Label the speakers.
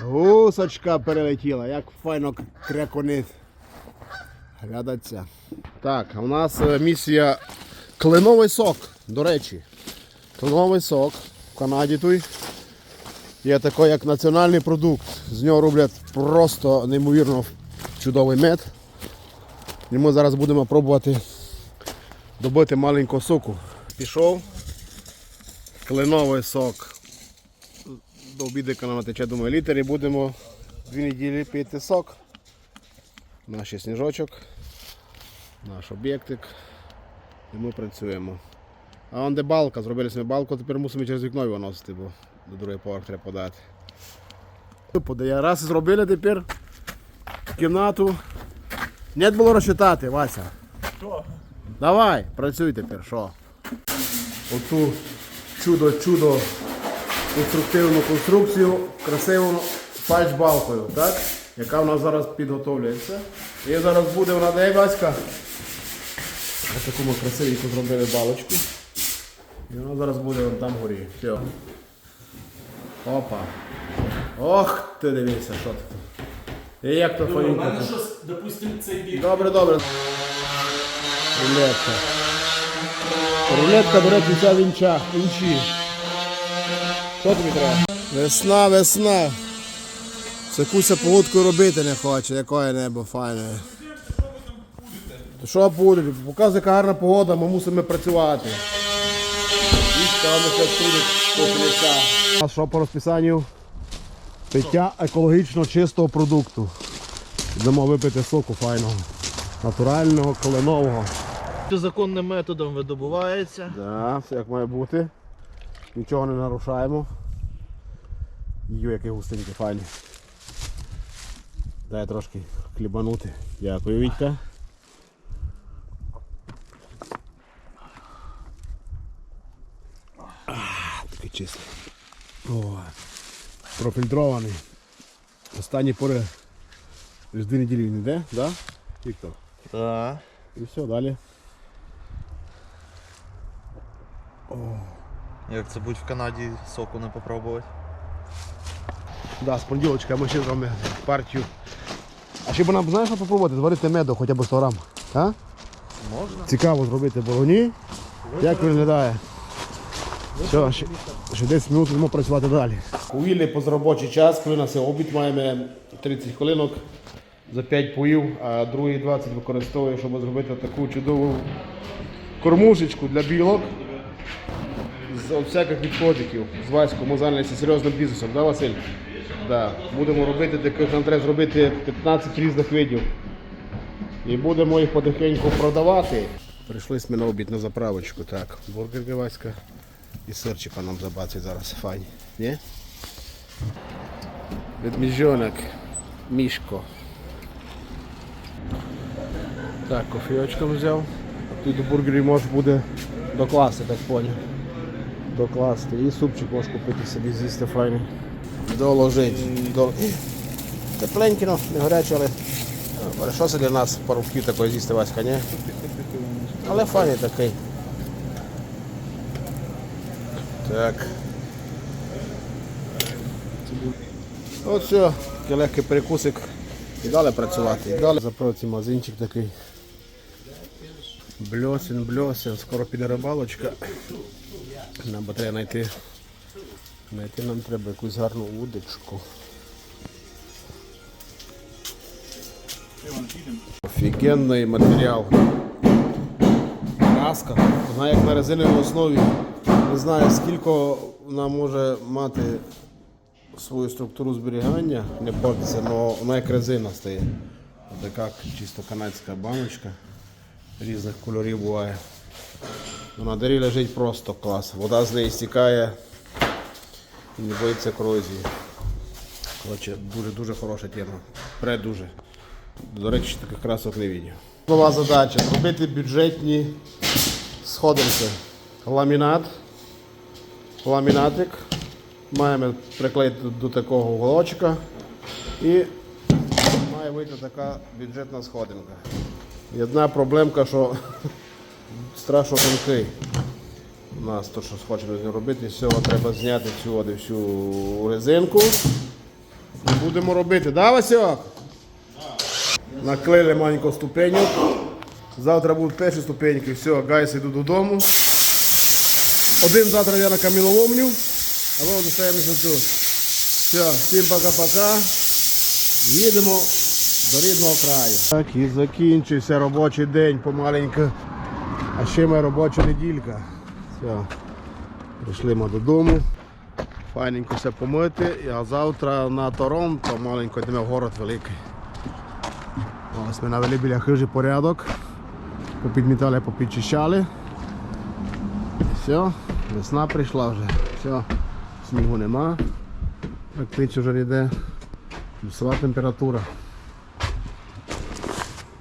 Speaker 1: Гусочка перелетіла, як файно кряконить. Глядаться. Так, у нас е, місія кленовий сок, до речі. Кленовий сок в Канаді той. Є такий як національний продукт. З нього роблять просто неймовірно чудовий мед. І ми зараз будемо пробувати добити маленького соку. Пішов. Кленовий сок. До обідика нам тече, думаю, літр і будемо дві неділі пити сок. Наш сніжочок, наш об'єктик. І ми працюємо. А он де балка, зробили собі балку, тепер мусимо через вікно його носити, бо до другий поверх треба подати. Подає. Раз зробили тепер кімнату. Не було розчитати, Вася.
Speaker 2: Що?
Speaker 1: Давай, працюй тепер, що? Оцю чудо-чудо конструктивну конструкцію красиву фальшбалкою, так? яка в нас зараз підготовлюється. І зараз буде вона де Васька. Ось таку ми красивеньку зробили балочку. І вона зараз буде вон там горі. Все. Опа. Ох, ти дивися, що ти тут. І як то
Speaker 2: у мене щось, допустим, цей бік.
Speaker 1: Добре, добре. Рулетка. Рулетка, до речі, вся в. Інші. Що тобі треба? Весна, весна. Це куся погодку робити не хоче, якое небо файне. То що буде? Показує, яка гарна погода, ми мусимо працювати. А що по розписанню? Пиття екологічно чистого продукту. Йдемо випити соку файного, натурального, кленового.
Speaker 3: Законним методом видобувається.
Speaker 1: Да, все як має бути. Нічого не нарушаємо. Ю, який густенький файний. Дай трошки хлібанути. Дякую, Вітька. Такий чистий. О, профільтрований. Останні пори з дві неділі він йде, да? Віктор?
Speaker 3: Так.
Speaker 1: І все, далі.
Speaker 3: Як це будь в Канаді соку не попробувати?
Speaker 1: Да, з понеділочка ми ще зробимо партію. А ще б нам знаєш, що попробувати? Зварити меду хоча б 100 грам. А?
Speaker 3: Можна.
Speaker 1: Цікаво зробити бороні. Як виглядає? Все, ще, ще 10 минут будемо працювати далі. У вільний позаробочий час, коли нас є обід, маємо 30 хвилинок за 5 поїв, а другі 20 використовую, щоб зробити таку чудову кормушечку для білок. З всяких відходиків. З Ваською ми зайнялися серйозним бізнесом, да, Василь? Да. Будемо робити нам треба зробити 15 різних видів. І будемо їх потихеньку продавати. Прийшли ми на обід на заправочку. Так, бургерки Васька і сирчика нам забацять зараз. Файні. Ні? Ведміжонок, мішко. Так, кофійочком взяв. Тут до бургерів можеш буде докласти, так поняв. Докласти. І супчик можеш купити собі з'їсти файний. Доложить. До... Тепленький, ну, не гарячий, але що це для нас парубків такої з'їсти Васька, ні? Але файний такий. Так. От все, такий легкий перекусик. І далі працювати. І далі заправці магазинчик такий. Бльосин, бльосин, скоро піде рибалочка. Нам треба знайти. Знайти нам треба якусь гарну удочку. Офігенний матеріал. Краска. Вона як на резиновій основі. Не знаю скільки вона може мати свою структуру зберігання, не портиться, але вона як резина стає. Така чисто канадська баночка. Різних кольорів буває. Ну, На дері лежить просто клас. Вода з неї стікає і не боїться корозії. Дуже-дуже хороша тема. Предуже. До речі, таких красок не бачив. Нова задача зробити бюджетні сходинки. Ламінат. Ламінатик. Маємо приклеїти до такого уголочка. І має вийти така бюджетна сходинка. Одна проблемка, що страшно тонкий. У нас то, що хочемо з ним робити, з цього треба зняти цю всю резинку Будемо робити, да, Васьок? Наклеїли маленьку ступеню. Завтра будуть перші ступеньки. Все, гайс йду додому. Один завтра я на каміноломню, а ми залишаємося тут. Все, всім пока-пока. Їдемо до рідного краю. Так, і закінчився робочий день помаленьку. А ще моя робоча неділька. Все. Прийшли ми додому. Файненько все помити, а завтра на Торонто маленько йдемо в город великий. Ось ми навели біля хижі порядок. Попідмітали, попідчищали. Все, весна прийшла вже. Все, снігу нема. Практично вже йде. Плюсова температура.